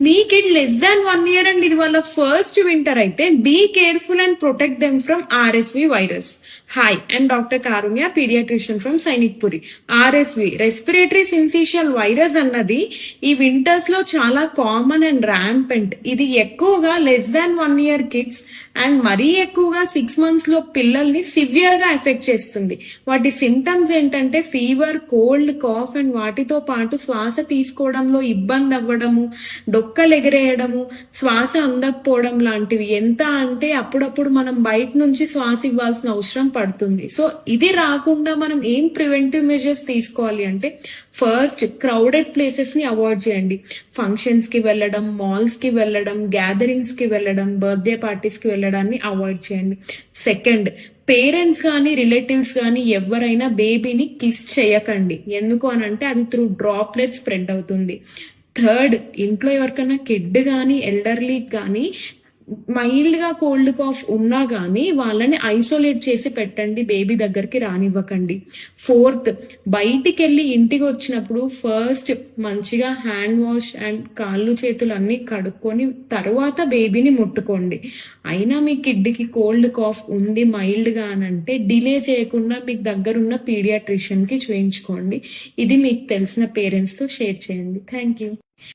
Me kid less than one year and ఇది వాళ్ళ first winter అయితే be careful and protect them from RSV virus hi and doctor Karunya paediatrician from Sainikpuri RSV respiratory syncytial virus అన్నది ఈ వింటర్స్లో చాలా common and rampant ఇది ఎక్కువగా less than one year kids and మరీ ఎక్కువగా సిక్స్ మంత్స్లో పిల్లల్ని సివియర్గా ఎఫెక్ట్ చేస్తుంది. వాటి సిమ్టమ్స్ ఏంటంటే ఫీవర్ కోల్డ్ కాఫ్ అండ్ వాటితో పాటు శ్వాస తీసుకోవడంలో ఇబ్బంది అవ్వడము డొక్కలెగిరేయడము శ్వాస అందకపోవడం లాంటివి. ఎంత అంటే అప్పుడప్పుడు మనం బయట నుంచి శ్వాస ఇవ్వాల్సిన అవసరం పడుతుంది. సో ఇది రాకుండా మనం ఏం ప్రివెంటివ్ మెజర్స్ తీసుకోవాలి అంటే ఫస్ట్ క్రౌడెడ్ ప్లేసెస్ని అవాయిడ్ చేయండి. ఫంక్షన్స్కి వెళ్ళడం మాల్స్కి వెళ్ళడం గ్యాదరింగ్స్కి వెళ్ళడం బర్త్డే పార్టీస్కి వెళ్ళడాన్ని అవాయిడ్ చేయండి. సెకండ్ పేరెంట్స్ కానీ రిలేటివ్స్ కానీ ఎవరైనా బేబీని కిస్ చేయకండి. ఎందుకు అని అంటే అది త్రూ డ్రాప్లెట్ స్ప్రెడ్ అవుతుంది. థర్డ్ ఇంట్లో ఎవరికైనా కిడ్ కానీ ఎల్డర్లీ కానీ మైల్డ్గా కోల్డ్ కాఫ్ ఉన్నా కానీ వాళ్ళని ఐసోలేట్ చేసి పెట్టండి బేబీ దగ్గరికి రానివ్వకండి. ఫోర్త్ బయటికి వెళ్ళి ఇంటికి వచ్చినప్పుడు ఫస్ట్ మంచిగా హ్యాండ్ వాష్ అండ్ కాళ్ళు చేతులు అన్ని కడుక్కొని తర్వాత బేబీని ముట్టుకోండి. అయినా మీ కిడ్కి కోల్డ్ కాఫ్ ఉంది మైల్డ్గా అని అంటే డిలే చేయకుండా మీకు దగ్గరున్న పీడియాట్రిషియన్కి చూయించుకోండి. ఇది మీకు తెలిసిన పేరెంట్స్తో షేర్ చేయండి. Thank you